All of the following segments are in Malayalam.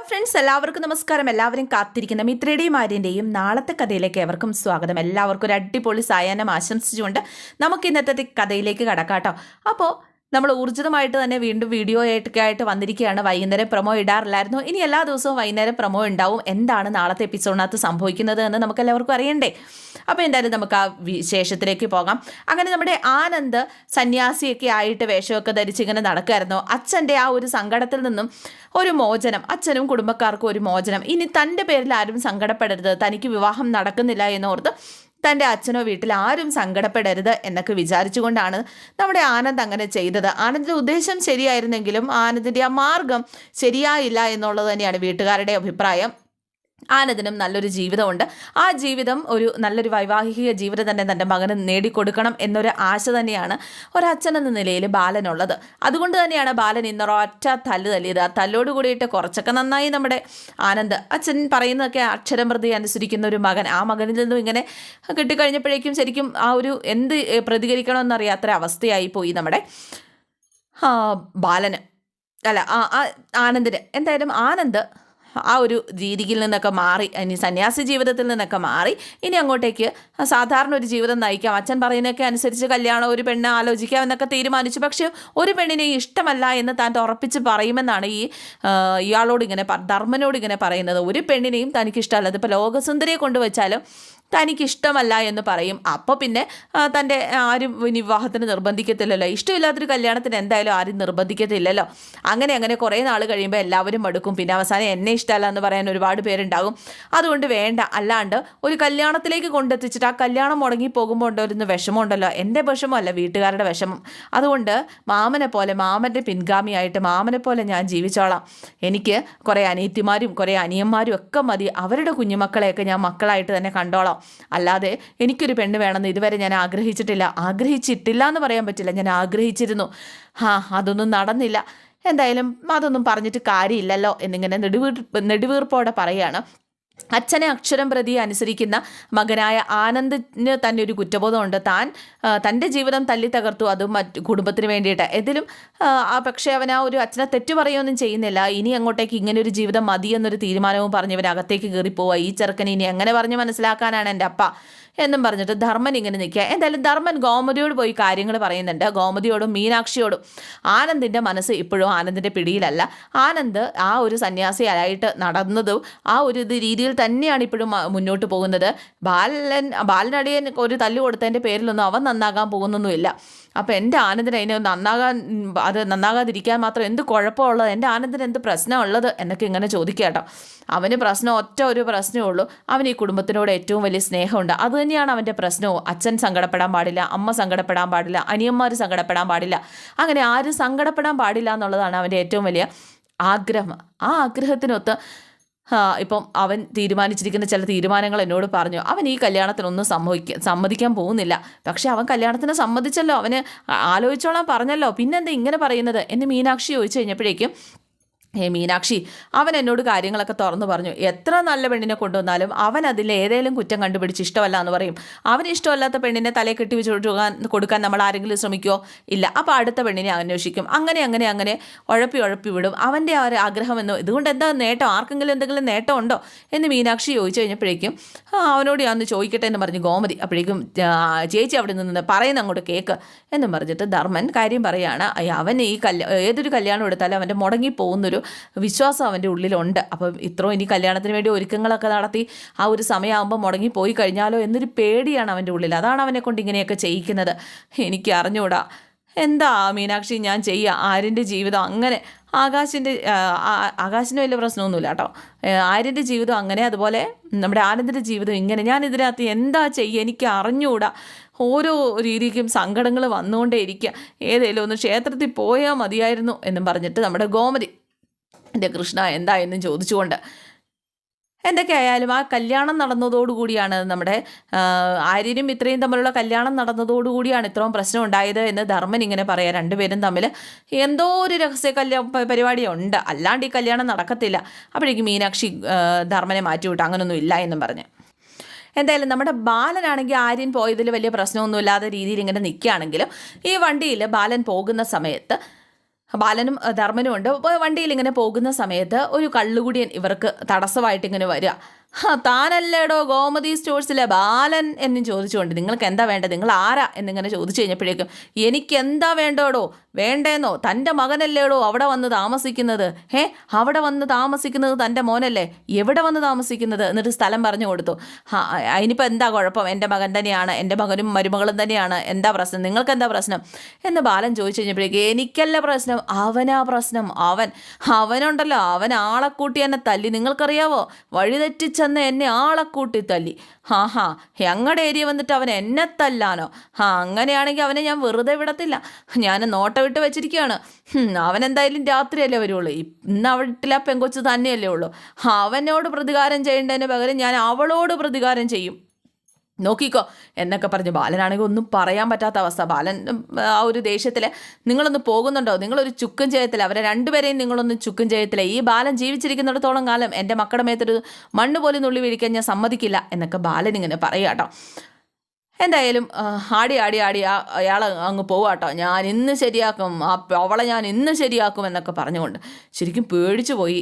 ഫ്രണ്ട്സ് എല്ലാവർക്കും നമസ്കാരം. എല്ലാവരും കാത്തിരിക്കുന്ന മിത്രയുടെയും ആര്യന്റെയും നാളത്തെ കഥയിലേക്ക് എവർക്കും സ്വാഗതം. എല്ലാവർക്കും ഒരു അടിപൊളി സായാഹ്നം ആശംസിച്ചുകൊണ്ട് നമുക്ക് ഇന്നത്തെ കഥയിലേക്ക് കടക്കാം കേട്ടോ. അപ്പോൾ നമ്മൾ ഊർജിതമായിട്ട് തന്നെ വീണ്ടും വീഡിയോ ആയിട്ടൊക്കെ ആയിട്ട് വന്നിരിക്കുകയാണ്. വൈകുന്നേരം പ്രൊമോ ഇടാറില്ലായിരുന്നു. ഇനി എല്ലാ ദിവസവും വൈകുന്നേരം പ്രൊമോ ഉണ്ടാവും. എന്താണ് നാളത്തെ എപ്പിസോഡിനകത്ത് സംഭവിക്കുന്നത് എന്ന് നമുക്ക് എല്ലാവർക്കും അറിയണ്ടേ? അപ്പോൾ എന്തായാലും നമുക്ക് ആ വിശേഷത്തിലേക്ക് പോകാം. അങ്ങനെ നമ്മുടെ ആനന്ദ് സന്യാസിയൊക്കെ ആയിട്ട് വേഷമൊക്കെ ധരിച്ച് ഇങ്ങനെ നടക്കുമായിരുന്നു അച്ഛന്റെ ആ ഒരു സങ്കടത്തിൽ നിന്നും ഒരു മോചനം അച്ഛനും കുടുംബക്കാർക്കും ഒരു മോചനം. ഇനി തന്റെ പേരിൽ ആരും സങ്കടപ്പെടരുത്. തനിക്ക് വിവാഹം നടക്കുന്നില്ല എന്നോർത്ത് തന്റെ അച്ഛനോ വീട്ടിൽ ആരും സങ്കടപ്പെടരുത് എന്നൊക്കെ വിചാരിച്ചുകൊണ്ടാണ് നമ്മുടെ ആനന്ദ് അങ്ങനെ ചെയ്തത്. ആനന്ദിന്റെ ഉദ്ദേശം ശരിയായിരുന്നെങ്കിലും ആനന്ദിന്റെ ആ മാർഗം ശരിയായില്ല എന്നുള്ളത് തന്നെയാണ് വീട്ടുകാരുടെ അഭിപ്രായം. ആനന്ദിനും നല്ലൊരു ജീവിതമുണ്ട്. ആ ജീവിതം ഒരു നല്ലൊരു വൈവാഹിക ജീവിതം തന്നെ തന്റെ മകന് നേടിക്കൊടുക്കണം എന്നൊരു ആശ തന്നെയാണ് ഒരച്ഛൻ എന്ന നിലയിൽ ബാലനുള്ളത്. അതുകൊണ്ട് തന്നെയാണ് ബാലൻ ഇന്നൊരൊറ്റ തല്ല് തല്ലിയത്. ആ തല്ലോട് കൂടിയിട്ട് കുറച്ചൊക്കെ നന്നായി നമ്മുടെ ആനന്ദ്. അച്ഛൻ പറയുന്നതൊക്കെ അക്ഷരം പ്രതി അനുസരിക്കുന്ന ഒരു മകൻ. ആ മകനിൽ നിന്നും ഇങ്ങനെ കിട്ടിക്കഴിഞ്ഞപ്പോഴേക്കും ശരിക്കും ആ ഒരു എന്ത് പ്രതികരിക്കണമെന്നറിയാത്തൊരു അവസ്ഥയായി പോയി നമ്മുടെ ബാലന്. അല്ല ആ ആനന്ദിന്. എന്തായാലും ആനന്ദ് ആ ഒരു രീതിയിൽ നിന്നൊക്കെ മാറി ഇനി സന്യാസി ജീവിതത്തിൽ നിന്നൊക്കെ മാറി ഇനി അങ്ങോട്ടേക്ക് സാധാരണ ഒരു ജീവിതം നയിക്കാം. അച്ഛൻ പറയുന്നതൊക്കെ അനുസരിച്ച് കല്യാണം ഒരു പെണ്ണ് ആലോചിക്കാം എന്നൊക്കെ തീരുമാനിച്ചു. പക്ഷേ ഒരു പെണ്ണിനെ ഇഷ്ടമല്ല എന്ന് താൻ ഉറപ്പിച്ച് പറയുമെന്നാണ് ഈ ഇയാളോട് ഇങ്ങനെ ധർമ്മനോട് ഇങ്ങനെ പറയുന്നത്. ഒരു പെണ്ണിനെയും തനിക്ക് ഇഷ്ടമല്ല അതിപ്പോൾ ലോകസുന്ദരിയെ കൊണ്ടുവച്ചാലും തനിക്കിഷ്ടമല്ല എന്ന് പറയും. അപ്പോൾ പിന്നെ തന്റെ ആരും വിവാഹത്തിന് നിർബന്ധിക്കത്തില്ലല്ലോ. ഇഷ്ടമില്ലാത്തൊരു കല്യാണത്തിന് എന്തായാലും ആരും നിർബന്ധിക്കത്തില്ലല്ലോ. അങ്ങനെ അങ്ങനെ കുറേ നാൾ കഴിയുമ്പോൾ എല്ലാവരും മടുക്കും. പിന്നെ അവസാനം എന്നെ ഇഷ്ടമല്ല എന്ന് പറയാൻ ഒരുപാട് പേരുണ്ടാകും അതുകൊണ്ട് വേണ്ട. അല്ലാണ്ട് ഒരു കല്യാണത്തിലേക്ക് കൊണ്ടെത്തിച്ചിട്ട് ആ കല്യാണം മുടങ്ങി പോകുമ്പോൾ ഉണ്ടൊരുന്ന് വിഷമമുണ്ടല്ലോ. എന്റെ വിഷമമല്ല വീട്ടുകാരുടെ വിഷമം. അതുകൊണ്ട് മാമനെ പോലെ മാമന്റെ പിൻഗാമിയായിട്ട് മാമനെ പോലെ ഞാൻ ജീവിച്ചോളാം. എനിക്ക് കുറേ അനിയത്തിമാരും കുറേ അനിയന്മാരും ഒക്കെ മതി. അവരുടെ കുഞ്ഞുമക്കളെയൊക്കെ ഞാൻ മക്കളായിട്ട് തന്നെ കണ്ടോളാം. അല്ലാതെ എനിക്കൊരു പെണ്ണ് വേണമെന്ന് ഇതുവരെ ഞാൻ ആഗ്രഹിച്ചിട്ടില്ല. ആഗ്രഹിച്ചിട്ടില്ല എന്ന് പറയാൻ പറ്റില്ല. ഞാൻ ആഗ്രഹിച്ചിരുന്നു. ഹാ അതൊന്നും നടന്നില്ല. എന്തായാലും അതൊന്നും പറഞ്ഞിട്ട് കാര്യമില്ലല്ലോ എന്നിങ്ങനെ നെടുവീർ നെടുവീർപ്പോടെ പറയുകയാണ്. അച്ഛനെ അക്ഷരം പ്രതി അനുസരിക്കുന്ന മകനായ ആനന്ദിന് തന്നെ ഒരു കുറ്റബോധമുണ്ട്. താൻ തന്റെ ജീവിതം തല്ലി തകർത്തു. അതും മറ്റ് കുടുംബത്തിന് വേണ്ടിയിട്ട്. എന്തിലും പക്ഷേ അവൻ ആ ഒരു അച്ഛനെ തെറ്റു പറയുകയൊന്നും ചെയ്യുന്നില്ല. ഇനി അങ്ങോട്ടേക്ക് ഇങ്ങനെ ഒരു ജീവിതം മതി എന്നൊരു തീരുമാനവും പറഞ്ഞവൻ അകത്തേക്ക് കയറിപ്പോവുക ഈ ചെറുക്കൻ ഇനി എങ്ങനെ പറഞ്ഞ് മനസ്സിലാക്കാനാണ് എന്റെ അപ്പ എന്നും പറഞ്ഞിട്ട് ധർമ്മൻ ഇങ്ങനെ നിൽക്കുക. എന്തായാലും ധർമ്മൻ ഗോമതിയോട് പോയി കാര്യങ്ങൾ പറയുന്നുണ്ട്. ഗോമതിയോടും മീനാക്ഷിയോടും. ആനന്ദിന്റെ മനസ്സ് ഇപ്പോഴും ആനന്ദിന്റെ പിടിയിലല്ല. ആനന്ദ് ആ ഒരു സന്യാസിയായിട്ട് നടന്നതും ആ ഒരു ഇത് രീതിയിൽ തന്നെയാണ് ഇപ്പോഴും മുന്നോട്ട് പോകുന്നത്. ബാലൻ ബാലനടിയൻ ഒരു തല്ല് കൊടുത്തതിന്റെ പേരിലൊന്നും അവൻ നന്നാകാൻ പോകുന്നൊന്നുമില്ല. അപ്പോൾ എന്റെ ആനന്ദിന് അതിനെ നന്നാകാൻ അത് നന്നാകാതിരിക്കാൻ മാത്രം എന്ത് കുഴപ്പമുള്ളത്? എന്റെ ആനന്ദിന് എന്ത് പ്രശ്നമുള്ളത്? എന്നൊക്കെ ഇങ്ങനെ ചോദിക്കുക കേട്ടോ. അവന് പ്രശ്നം ഒറ്റ ഒരു പ്രശ്നമേ ഉള്ളൂ. അവന് ഈ കുടുംബത്തിനോട് ഏറ്റവും വലിയ സ്നേഹമുണ്ട്. അതുതന്നെയാണ് അവന്റെ പ്രശ്നവും. അച്ഛൻ സങ്കടപ്പെടാൻ പാടില്ല അമ്മ സങ്കടപ്പെടാൻ പാടില്ല അനിയന്മാർ സങ്കടപ്പെടാൻ പാടില്ല. അങ്ങനെ ആരും സങ്കടപ്പെടാൻ പാടില്ല എന്നുള്ളതാണ് അവന്റെ ഏറ്റവും വലിയ ആഗ്രഹം. ആ ആഗ്രഹത്തിനൊത്ത് ഇപ്പം അവൻ തീരുമാനിച്ചിരിക്കുന്ന ചില തീരുമാനങ്ങൾ എന്നോട് പറഞ്ഞു. അവൻ ഈ കല്യാണത്തിനൊന്നും സംഭവിക്ക സമ്മതിക്കാൻ പോകുന്നില്ല. പക്ഷേ അവൻ കല്യാണത്തിന് സമ്മതിച്ചല്ലോ. അവന് ആലോചിച്ചോളാൻ പറഞ്ഞല്ലോ. പിന്നെന്താ ഇങ്ങനെ പറയുന്നത്? എന്ന് മീനാക്ഷി ചോദിച്ചു കഴിഞ്ഞപ്പോഴേക്കും ഹേ മീനാക്ഷി അവൻ എന്നോട് കാര്യങ്ങളൊക്കെ തുറന്നു പറഞ്ഞു. എത്ര നല്ല പെണ്ണിനെ കൊണ്ടുവന്നാലും അവൻ അതിൽ ഏതെങ്കിലും കുറ്റം കണ്ടുപിടിച്ച് ഇഷ്ടമല്ല എന്ന് പറയും. അവന് ഇഷ്ടമല്ലാത്ത പെണ്ണിനെ തലയെ കെട്ടി വെച്ച് കൊടുക്കാൻ നമ്മൾ ആരെങ്കിലും ശ്രമിക്കുമോ ഇല്ല. അപ്പോൾ അടുത്ത പെണ്ണിനെ അന്വേഷിക്കും. അങ്ങനെ അങ്ങനെ അങ്ങനെ ഉഴപ്പി ഉഴപ്പി വിടും. അവന്റെ ആ ഒരു ആഗ്രഹമെന്നോ ഇതുകൊണ്ട് എന്താ നേട്ടം? ആർക്കെങ്കിലും എന്തെങ്കിലും നേട്ടം ഉണ്ടോ? എന്ന് മീനാക്ഷി ചോദിച്ചു കഴിഞ്ഞപ്പോഴേക്കും അവനോട് ഞാൻ ചോദിക്കട്ടെ എന്ന് പറഞ്ഞു. ഗോമതി അപ്പോഴേക്കും ചേച്ചി അവിടെ നിന്ന് പറയുന്ന അങ്ങോട്ട് കേക്ക് എന്നും പറഞ്ഞിട്ട് ധർമ്മൻ കാര്യം പറയുകയാണ് അവൻ ഈ കല്യാ ഏതൊരു കല്യാണം എടുത്താലും അവന്റെ മുടങ്ങി പോകുന്നൊരു വിശ്വാസം അവന്റെ ഉള്ളിലുണ്ട്. അപ്പം ഇത്രയും ഇനി കല്യാണത്തിന് വേണ്ടി ഒരുക്കങ്ങളൊക്കെ നടത്തി ആ ഒരു സമയമാകുമ്പോൾ മുടങ്ങി പോയി കഴിഞ്ഞാലോ എന്നൊരു പേടിയാണ് അവന്റെ ഉള്ളിൽ. അതാണ് അവനെ കൊണ്ട് ഇങ്ങനെയൊക്കെ ചെയ്യിക്കുന്നത്. എനിക്ക് അറിഞ്ഞൂടാ. എന്താ മീനാക്ഷി ഞാൻ ചെയ്യുക ആര്യന്റെ ജീവിതം അങ്ങനെ ആകാശിന്റെ ആകാശിന് വലിയ പ്രശ്നമൊന്നുമില്ല കേട്ടോ. ആര്യന്റെ ജീവിതം അങ്ങനെ അതുപോലെ നമ്മുടെ ആനന്ദിന്റെ ജീവിതം ഇങ്ങനെ. ഞാൻ ഇതിനകത്ത് എന്താ ചെയ്യുക? എനിക്ക് അറിഞ്ഞുകൂടാ ഓരോ രീതിക്കും സങ്കടങ്ങൾ വന്നുകൊണ്ടേ ഇരിക്കുക. ഏതെങ്കിലും ഒന്ന് ക്ഷേത്രത്തിൽ പോയാൽ മതിയായിരുന്നു എന്നും പറഞ്ഞിട്ട് നമ്മുടെ ഗോമതി എന്റെ കൃഷ്ണ എന്താ എന്നും ചോദിച്ചുകൊണ്ട് എന്തൊക്കെയായാലും ആ കല്യാണം നടന്നതോടുകൂടിയാണ് നമ്മുടെ ആര്യനും ഇത്രയും തമ്മിലുള്ള കല്യാണം നടന്നതോടുകൂടിയാണ് ഇത്രയും പ്രശ്നം ഉണ്ടായത് എന്ന് ധർമ്മൻ ഇങ്ങനെ പറയാം. രണ്ടുപേരും തമ്മിൽ എന്തോ ഒരു രഹസ്യ കല്യാണ പരിപാടി ഉണ്ട് അല്ലാണ്ട് ഈ കല്യാണം നടക്കത്തില്ല. അപ്പോഴേക്കും മീനാക്ഷി ധർമ്മനെ മാറ്റിവിട്ടു. അങ്ങനൊന്നും ഇല്ല എന്നും പറഞ്ഞു. എന്തായാലും നമ്മുടെ ബാലനാണെങ്കിൽ ആര്യൻ പോയതിൽ വലിയ പ്രശ്നമൊന്നുമില്ലാത്ത രീതിയിൽ ഇങ്ങനെ നിൽക്കുകയാണെങ്കിലും ഈ വണ്ടിയിൽ ബാലൻ പോകുന്ന സമയത്ത് ബാലനും ധർമ്മനും ഉണ്ട് വണ്ടിയിൽ ഇങ്ങനെ പോകുന്ന സമയത്ത് ഒരു കള്ളുകുടിയൻ ഇവർക്ക് തടസ്സമായിട്ട് ഇങ്ങനെ വരിക. ഹാ താനല്ലേടോ ഗോമതി സ്റ്റോഴ്സിലെ ബാലൻ എന്നും ചോദിച്ചുകൊണ്ട് നിങ്ങൾക്ക് എന്താ വേണ്ടത്? നിങ്ങൾ ആരാ എന്നിങ്ങനെ ചോദിച്ചു കഴിഞ്ഞപ്പോഴേക്കും എനിക്ക് എന്താ വേണ്ടോടോ? വേണ്ടേന്നോ? തന്റെ മകനല്ലേടോ അവിടെ വന്ന് താമസിക്കുന്നത്? ഹേ അവിടെ വന്ന് താമസിക്കുന്നത് തന്റെ മോനല്ലേ? എവിടെ വന്ന് താമസിക്കുന്നത്? എന്നിട്ട് സ്ഥലം പറഞ്ഞു കൊടുത്തു. ഹാ അതിനിപ്പോൾ എന്താ കുഴപ്പം? എന്റെ മകൻ തന്നെയാണ് എന്റെ മകനും മരുമകളും തന്നെയാണ്. എന്താ പ്രശ്നം? നിങ്ങൾക്ക് എന്താ പ്രശ്നം? എന്ന് ബാലൻ ചോദിച്ചു കഴിഞ്ഞപ്പോഴേക്കും എനിക്കല്ല പ്രശ്നം. അവനാ പ്രശ്നം. അവൻ അവനുണ്ടല്ലോ. അവൻ ആളെ കൂട്ടി എന്നെ തല്ലി. നിങ്ങൾക്കറിയാവോ? വഴിതെറ്റിച്ചെന്ന് എന്നെ ആളെ കൂട്ടി തല്ലി. ഹാ ഹാ ഞങ്ങളുടെ ഏരിയ വന്നിട്ട് അവൻ എന്നെ തല്ലാനോ? ഹാ അങ്ങനെയാണെങ്കിൽ അവനെ ഞാൻ വെറുതെ വിടത്തില്ല. ഞാൻ നോട്ട വിട്ട് വെച്ചിരിക്കുകയാണ് അവൻ എന്തായാലും രാത്രിയല്ലേ വരുള്ളൂ. ഇന്ന് വീട്ടിൽ പെങ്കൊച്ച് തന്നെയല്ലേ ഉള്ളൂ. അവനോട് പ്രതികാരം ചെയ്യേണ്ടതിന് പകരം ഞാൻ അവളോട് പ്രതികാരം ചെയ്യും. നോക്കിക്കോ. എന്നൊക്കെ പറഞ്ഞു ബാലനാണെങ്കിൽ ഒന്നും പറയാൻ പറ്റാത്ത അവസ്ഥ. ബാലൻ ആ ഒരു ദേഷ്യത്തിൽ നിങ്ങളൊന്ന് പോകുന്നുണ്ടോ? നിങ്ങളൊരു ചുക്കും ചെയ്യത്തില്ല അവരെ രണ്ടുപേരെയും നിങ്ങളൊന്ന് ചുക്കും ചെയ്യത്തില്ല ഈ ബാലൻ ജീവിച്ചിരിക്കുന്നിടത്തോളം കാലം എന്റെ മക്കളുടെ മേത്തൊരു മണ്ണ് പോലും നുള്ളി വീഴിക്കാൻ ഞാൻ സമ്മതിക്കില്ല എന്നൊക്കെ ബാലൻ ഇങ്ങനെ പറയുക കേട്ടോ. എന്തായാലും ആടി ആടി ആടി അയാൾ അങ്ങ് പോവാട്ടോ. ഞാൻ ഇന്ന് ശരിയാക്കും ആ അവളെ ഞാൻ ഇന്ന് ശരിയാക്കും എന്നൊക്കെ പറഞ്ഞുകൊണ്ട് ശരിക്കും പേടിച്ചു പോയി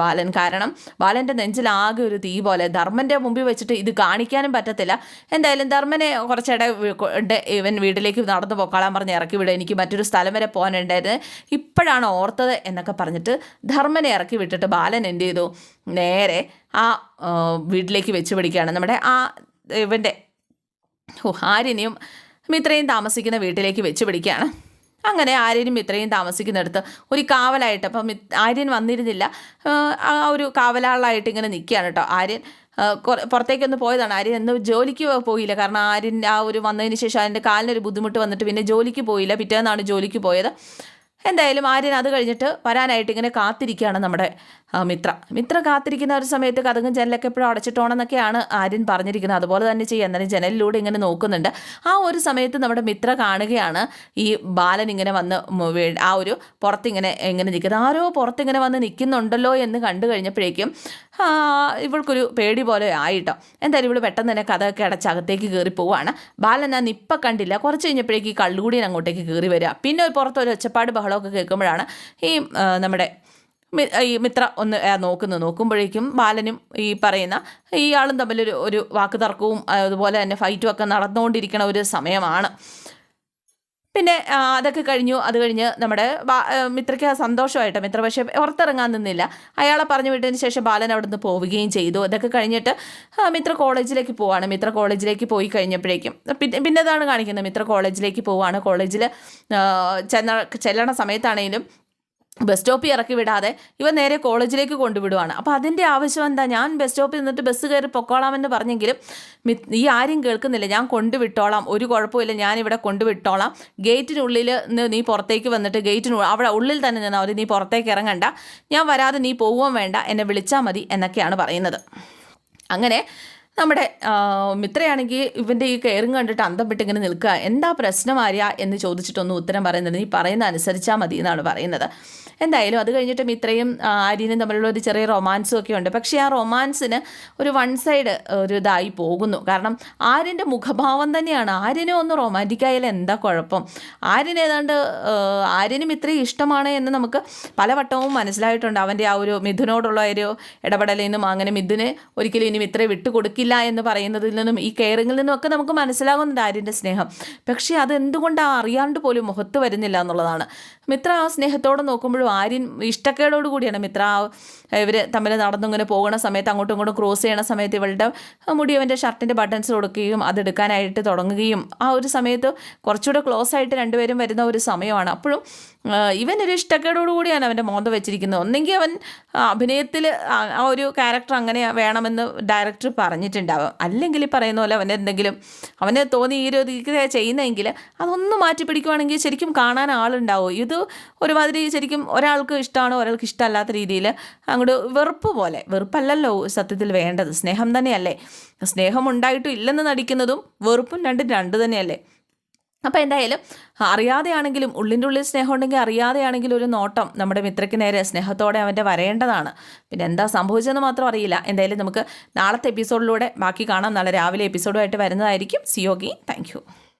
ബാലൻ. കാരണം ബാലന്റെ നെഞ്ചിലാകെ ഒരു തീ പോലെ. ധർമ്മന്റെ മുമ്പിൽ വെച്ചിട്ട് ഇത് കാണിക്കാനും പറ്റത്തില്ല. എന്തായാലും ധർമ്മനെ കുറച്ചിടെ ഇവൻ വീട്ടിലേക്ക് നടന്നു പോക്കാളാൻ പറഞ്ഞ് ഇറക്കി വിടുക എനിക്ക് മറ്റൊരു സ്ഥലം വരെ പോകാനുണ്ടായിരുന്നു. ഇപ്പോഴാണ് ഓർത്തത് എന്നൊക്കെ പറഞ്ഞിട്ട് ധർമ്മനെ ഇറക്കി വിട്ടിട്ട് ബാലൻ എന്ത് ചെയ്തു? നേരെ ആ വീട്ടിലേക്ക് വെച്ച് പിടിക്കുകയാണ്. നമ്മുടെ ആ ഇവന്റെ ആര്യനെയും മിത്രയും താമസിക്കുന്ന വീട്ടിലേക്ക് വെച്ച് പിടിക്കുകയാണ്. അങ്ങനെ ആര്യനും മിത്രയും താമസിക്കുന്നിടത്ത് ഒരു കാവലായിട്ട് അപ്പം ആര്യൻ വന്നിരുന്നില്ല. ആ, ഒരു കാവലാളായിട്ട് ഇങ്ങനെ നിൽക്കുകയാണ് കേട്ടോ ആര്യൻ. പുറത്തേക്കൊന്ന് പോയതാണ്. ആര്യൻ എന്ന് ജോലിക്ക് പോയില്ല. കാരണം ആര്യൻ ആ ഒരു വന്നതിന് ശേഷം അതിന്റെ കാലിനൊരു ബുദ്ധിമുട്ട് വന്നിട്ട് പിന്നെ ജോലിക്ക് പോയില്ല. പിറ്റേന്നാണ് ജോലിക്ക് പോയത്. എന്തായാലും ആര്യൻ അത് കഴിഞ്ഞിട്ട് വരാനായിട്ട് ഇങ്ങനെ കാത്തിരിക്കുകയാണ് നമ്മുടെ മിത്ര. മിത്ര കാത്തിരിക്കുന്ന ഒരു സമയത്ത് കഥകും ജനലൊക്കെ എപ്പോഴും അടച്ചിട്ടോണമെന്നൊക്കെയാണ് ആര്യൻ പറഞ്ഞിരിക്കുന്നത്. അതുപോലെ തന്നെ ചെയ്യാം. എന്നാലും ജനലിലൂടെ ഇങ്ങനെ നോക്കുന്നുണ്ട്. ആ ഒരു സമയത്ത് നമ്മുടെ മിത്ര കാണുകയാണ്. ഈ ബാലൻ ഇങ്ങനെ വന്ന് ആ ഒരു പുറത്തിങ്ങനെ എങ്ങനെ നിൽക്കുന്നത്. ആരോ പുറത്തിങ്ങനെ വന്ന് നിൽക്കുന്നുണ്ടല്ലോ എന്ന് കണ്ടു കഴിഞ്ഞപ്പോഴേക്കും ഇവൾക്കൊരു പേടി പോലെ ആയിട്ടോ. എന്തായാലും ഇവൾ പെട്ടെന്ന് തന്നെ കഥയൊക്കെ അടച്ച് അകത്തേക്ക് കയറി പോവാണ്. ബാലൻ ഞാൻ ഇപ്പം കണ്ടില്ല. കുറച്ച് കഴിഞ്ഞപ്പോഴേക്ക് ഈ കള്ളുകൂടിയൻ അങ്ങോട്ടേക്ക് കയറി വരിക. പിന്നെ ഒരു പുറത്തൊരു ഒച്ചപ്പാട് ബഹളമൊക്കെ കേൾക്കുമ്പോഴാണ് ഈ നമ്മുടെ ഈ മിത്ര ഒന്ന് നോക്കുന്നു. നോക്കുമ്പോഴേക്കും ബാലനും ഈ പറയുന്ന ഇയാളും തമ്മിലൊരു ഒരു വാക്ക് തർക്കവും അതുപോലെ തന്നെ ഫൈറ്റും ഒക്കെ നടന്നുകൊണ്ടിരിക്കണ ഒരു സമയമാണ്. പിന്നെ അതൊക്കെ കഴിഞ്ഞു. അത് കഴിഞ്ഞ് നമ്മുടെ മിത്രയ്ക്ക് സന്തോഷമായിട്ട് മിത്ര പക്ഷേ പുറത്തിറങ്ങാൻ നിന്നില്ല. അയാളെ പറഞ്ഞു വിട്ടതിന് ശേഷം ബാലൻ അവിടെ നിന്ന് പോവുകയും ചെയ്തു. അതൊക്കെ കഴിഞ്ഞിട്ട് മിത്ര കോളേജിലേക്ക് പോവാണ്. മിത്ര കോളേജിലേക്ക് പോയി കഴിഞ്ഞപ്പോഴേക്കും പിന്നെ പിന്നെ ഇതാണ് കാണിക്കുന്നത്? മിത്ര കോളേജിലേക്ക് പോവാണ്. കോളേജിൽ ചെന്ന ചെല്ലണ സമയത്താണെങ്കിലും ബസ് സ്റ്റോപ്പിൽ ഇറക്കി വിടാതെ ഇവ നേരെ കോളേജിലേക്ക് കൊണ്ടുവിടുവാണ്. അപ്പോൾ അതിന്റെ ആവശ്യം എന്താ? ഞാൻ ബസ് സ്റ്റോപ്പിൽ നിന്നിട്ട് ബസ് കയറി പൊക്കോളാമെന്ന് പറഞ്ഞെങ്കിലും ഈ ആരും കേൾക്കുന്നില്ല. ഞാൻ കൊണ്ടുവിട്ടോളാം. ഒരു കുഴപ്പമില്ല ഞാനിവിടെ കൊണ്ടുവിട്ടോളാം. ഗേറ്റിനുള്ളിൽ നീ പുറത്തേക്ക് വന്നിട്ട് ഗേറ്റിന് അവിടെ ഉള്ളിൽ തന്നെ നിന്നാൽ മതി. നീ പുറത്തേക്ക് ഇറങ്ങണ്ട. ഞാൻ വരാതെ നീ പോവാൻ വേണ്ട. എന്നെ വിളിച്ചാൽ മതി എന്നൊക്കെയാണ് പറയുന്നത്. അങ്ങനെ നമ്മുടെ മിത്രയാണെങ്കിൽ ഇവന്റെ ഈ കയറും കണ്ടിട്ട് അന്തം വിട്ട് ഇങ്ങനെ നിൽക്കുക. എന്താ പ്രശ്നം ആര്യ എന്ന് ചോദിച്ചിട്ടൊന്നും ഉത്തരം പറയുന്നത് നീ പറയുന്ന അനുസരിച്ചാൽ മതി എന്നാണ് പറയുന്നത്. എന്തായാലും അത് കഴിഞ്ഞിട്ട് മിത്രയും ആര്യനും തമ്മിലുള്ള ഒരു ചെറിയ റൊമാൻസും ഒക്കെ ഉണ്ട്. പക്ഷേ ആ റൊമാൻസിന് ഒരു വൺ സൈഡ് ഒരു ഇതായി പോകുന്നു. കാരണം ആര്യന്റെ മുഖഭാവം തന്നെയാണ്. ആര്യനും ഒന്ന് റൊമാന്റിക് ആയാലും എന്താ കുഴപ്പം? ആര്യൻ ഏതാണ്ട് ആര്യനും ഇത്രയും ഇഷ്ടമാണ് എന്ന് നമുക്ക് പലവട്ടവും മനസ്സിലായിട്ടുണ്ട്. അവന്റെ ആ ഒരു മിഥുനോടുള്ള ഒരു ഇടപെടലിൽ നിന്നും അങ്ങനെ മിഥുനെ ഒരിക്കലും ഇനി മിത്രയെ വിട്ടുകൊടുക്കില്ല എന്ന് പറയുന്നതിൽ നിന്നും ഈ കെയറിങ്ങിൽ നിന്നും ഒക്കെ നമുക്ക് മനസ്സിലാകുന്നുണ്ട് ആര്യന്റെ സ്നേഹം. പക്ഷേ അത് എന്തുകൊണ്ടാണ് അറിയാണ്ട് പോലും മുഖത്ത് വരുന്നില്ല എന്നുള്ളതാണ്. മിത്ര ആ സ്നേഹത്തോടെ നോക്കുമ്പോഴും ആര്യൻ ഇഷ്ടക്കേടോട് കൂടിയാണ്. മിത്ര ആ ഇവർ തമ്മിൽ നടന്നിങ്ങനെ പോകുന്ന സമയത്ത് അങ്ങോട്ടും ഇങ്ങോട്ടും ക്രോസ് ചെയ്യണ സമയത്ത് ഇവളുടെ മുടി അവന്റെ ഷർട്ടിന്റെ ബട്ടൺസ് കൊടുക്കുകയും അതെടുക്കാനായിട്ട് തുടങ്ങുകയും ആ ഒരു സമയത്ത് കുറച്ചുകൂടെ ക്ലോസ് ആയിട്ട് രണ്ടുപേരും വരുന്ന ഒരു സമയമാണ്. അപ്പോഴും ഇവനൊരു ഇവൻ ഒരു ഇഷ്ടക്കേടോട് കൂടിയാണ് അവന്റെ മോന്ത വെച്ചിരിക്കുന്നത്. ഒന്നെങ്കിൽ അവൻ അഭിനയത്തിൽ ആ ഒരു ക്യാരക്ടർ അങ്ങനെ വേണമെന്ന് ഡയറക്ടർ പറഞ്ഞിട്ടുണ്ടാവും. അല്ലെങ്കിൽ പറയുന്ന പോലെ അവൻ എന്തെങ്കിലും അവന് തോന്നി ഈ ഒരു ചെയ്യുന്നതെങ്കിൽ അതൊന്ന് മാറ്റി പിടിക്കുവാണെങ്കിൽ ശരിക്കും കാണാൻ ആളുണ്ടാവും. ഒരുമാതിരി ശരിക്കും ഒരാൾക്ക് ഇഷ്ടമാണ് ഒരാൾക്ക് ഇഷ്ടമല്ലാത്ത രീതിയിൽ അങ്ങോട്ട് വെറുപ്പ് പോലെ വെറുപ്പല്ലല്ലോ സത്യത്തിൽ വേണ്ടത്. സ്നേഹം തന്നെയല്ലേ. സ്നേഹം ഉണ്ടായിട്ടും ഇല്ലെന്ന് നടിക്കുന്നതും വെറുപ്പും രണ്ടും രണ്ട് തന്നെയല്ലേ. അപ്പോൾ എന്തായാലും അറിയാതെയാണെങ്കിലും ഉള്ളിന്റെ ഉള്ളിൽ സ്നേഹം ഉണ്ടെങ്കിൽ അറിയാതെയാണെങ്കിലും ഒരു നോട്ടം നമ്മുടെ മിത്രയ്ക്ക് നേരെ സ്നേഹത്തോടെ അവന്റെ വരേണ്ടതാണ്. പിന്നെ എന്താ സംഭവിച്ചതെന്ന് മാത്രം അറിയില്ല. എന്തായാലും നമുക്ക് നാളത്തെ എപ്പിസോഡിലൂടെ ബാക്കി കാണാം. നാളെ രാവിലെ എപ്പിസോഡുമായിട്ട് വരുന്നതായിരിക്കും. സിയോഗി താങ്ക്